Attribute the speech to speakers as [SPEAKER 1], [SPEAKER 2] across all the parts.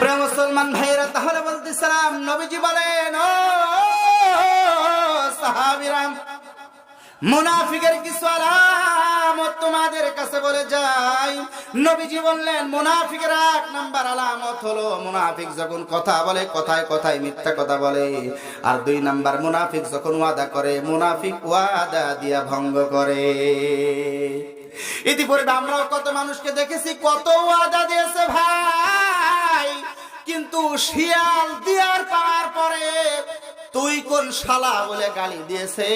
[SPEAKER 1] প্রিয় মুসলমান ভাইরা তাহলে বলতেছিলাম নবীজি বলেন, ও সাহাবিরাম, মুনাফিকের কিছু আলামত তোমাদের কাছে বলে যাই। নবীজি বললেন, মুনাফিকের এক নাম্বার আলামত হলো, মুনাফিক যখন কথা বলে, কথায় কথায় মিথ্যা কথা বলে। আর দুই নাম্বার, মুনাফিক যখন ওয়াদা করে, মুনাফিক ওয়াদা দিয়া ভঙ্গ করে। ইতিপূর্বে আমরাও কত মানুষকে দেখেছি, কত ওয়াদা শিয়াল দিয়ার পাওয়ার পরে তুই কোন শালা বলে গালি দিয়েছে?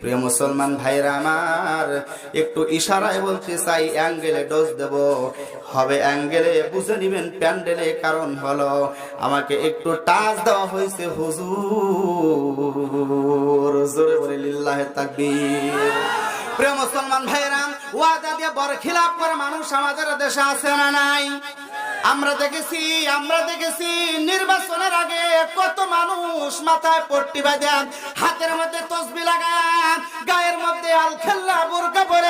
[SPEAKER 1] প্রিয় মুসলমান ভাইরা আমার, একটু ইশারায় বলতে চাই, অ্যাঙ্গেলে ডোজ দেব। হবে অ্যাঙ্গেলে, বুঝে নিবেন প্যান্ডেলে কারণ হলো আমাকে একটু টাচ দেওয়া হয়েছে, হুজুর। জোরে বলে, লিল্লাহে তাকবীর। প্রিয় মুসলমান ভাইরা ওয়াদা দিয়ে বড় খিলাপ করে মানুষ আমাদের দেশে আছে না নাই? আমরা দেখেছি আমরা দেখেছি, নির্বাচনের আগে কত মানুষ মাথায় পট্টি বাঁধেন হাতের মধ্যে তসবি লাগান গায়ের মধ্যে আল খেল্লা বোরকা পরে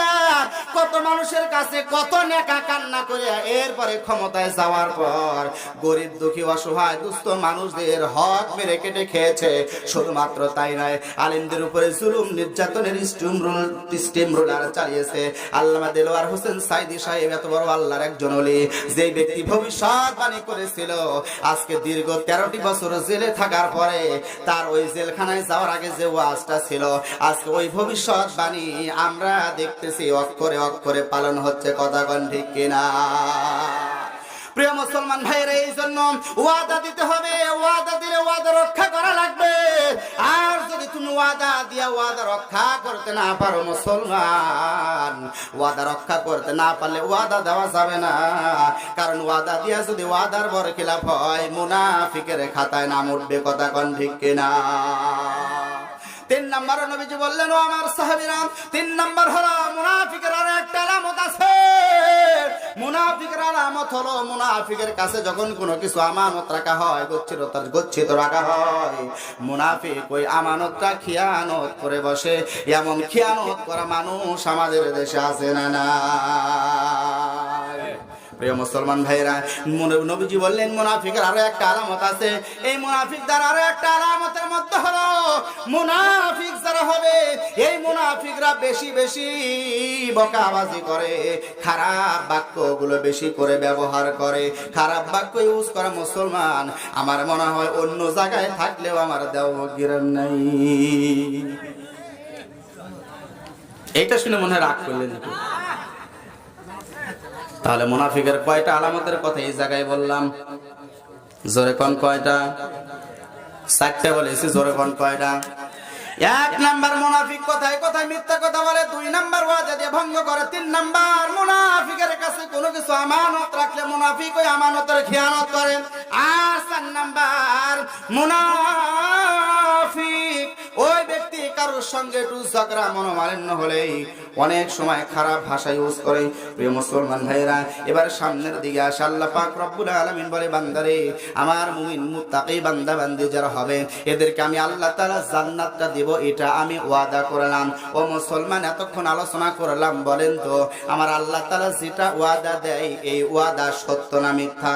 [SPEAKER 1] মানুষের কাছে কত নেকা কান্না করে এরপরে ক্ষমতায় যাওয়ার পর গরিব দুঃখী অসহায় দুস্থ মানুষদের হক মেরে কেটে খেয়েছে। শুধুমাত্র তাই নয়, আলিমদের উপরে জুলুম, নির্যাতনের স্টিম রোল স্টিম রোলার চালিয়েছে। আল্লামা দেলোয়ার হোসেন সাইদি সাহেব, এত বড় আল্লাহর একজন হলি যে ব্যক্তি ভবিষ্যৎবাণী করেছিল, আজকে দীর্ঘ তেরোটি বছর জেলে থাকার পরে তার ওই জেলখানায় যাওয়ার আগে যে ওয়াজটা ছিল, আজকে ওই ভবিষ্যৎবাণী আমরা দেখতেছি অক্ষরে অক্ষরে পালন হচ্ছে কথা কন ঠিক কিনা? প্রিয় মুসলমান ভাইয়ের, এই জন্য ওয়াদা দিতে হবে। ওয়াদা দিলে ওয়াদা রক্ষা করা লাগবে। আর যদি তুমি ওয়াদা দিয়া ওয়াদা রক্ষা করতে না পারো মুসলমান, ওয়াদা রক্ষা করতে না পারলে ওয়াদা দেওয়া যাবে না। কারণ ওয়াদা দিয়া যদি ওয়াদার বর খিলাফ হয়, মুনাফিকের খাতায় নাম উঠবে কথা কন ঠিক কিনা? তিন নম্বর নবীজি বললেন, ও আমার সাহাবিরাম, তিন নম্বর হলো মুনাফিকের আর একটা আলামত আছে। মুনাফিকের আলামত হলো মুনাফিকের কাছে যখন কোনো কিছু আমানত রাখা হয় গচ্ছিত গচ্ছিত রাখা হয়। মুনাফিক ওই আমানতটা খিয়ানত করে বসে। এমন খিয়ানত করা মানুষ আমাদের দেশে আছে না না প্রিয় মুসলমান ভাইরা নবীজি বললেন, মুনাফিকের আরও একটা আলামত আছে। এই মুনাফিক দ্বারা আরও একটা আলামতের মধ্যে হলো মুনাফিক যারা হবে। এই মুনাফিকরা বেশি বেশি বকাবাজি করে, খারাপ বাক্যগুলো বেশি করে ব্যবহার করে। খারাপ বাক্য ইউজ করা মুসলমান, আমার মনে হয় অন্য জায়গায় থাকলেও আমার দেওয়া গিরান নাই। এইটা শুনে মনে রাগ করলেন তাহলে মুনাফিকের কয়টা আলামতের কথা এই জায়গায় বললাম? জোরে কোন কয়টা? চারটে বলেছি, জোরে কোন কয়টা? এক নাম্বার মুনাফিক কথায়? কথায় মিথ্যা কথা বলে? দুই নাম্বার ওয়াদা দিয়ে ভঙ্গ করে। তিন নাম্বার মুনাফিকের কাছে কোনো কিছু আমানত রাখলে মুনাফিক ওই আমানতের খেয়ানত করে। আর চার নাম্বার মুনাফিক সঙ্গে একটু ঝগড়া মনোমালিন্য হলেই অনেক সময় খারাপ ভাষা ইউজ করে। প্রিয় মুসলমান ভাইরা এবার সামনের দিকে আসে। আল্লাহ পাক রব্বুল আলামিন বলে, বান্দারে, আমার মুমিন মুত্তাকি বান্দা বান্দি যারা হবে, এদেরকে আমি আল্লাহ তাআলা জান্নাতটা দেব, এটা আমি ওয়াদা করলাম। ও মুসলমান, এতক্ষণ আলোচনা করলাম, বলেন তো, আমার আল্লাহ তাআলা যেটা ওয়াদা দেয়, এই ওয়াদা সত্য না মিথ্যা?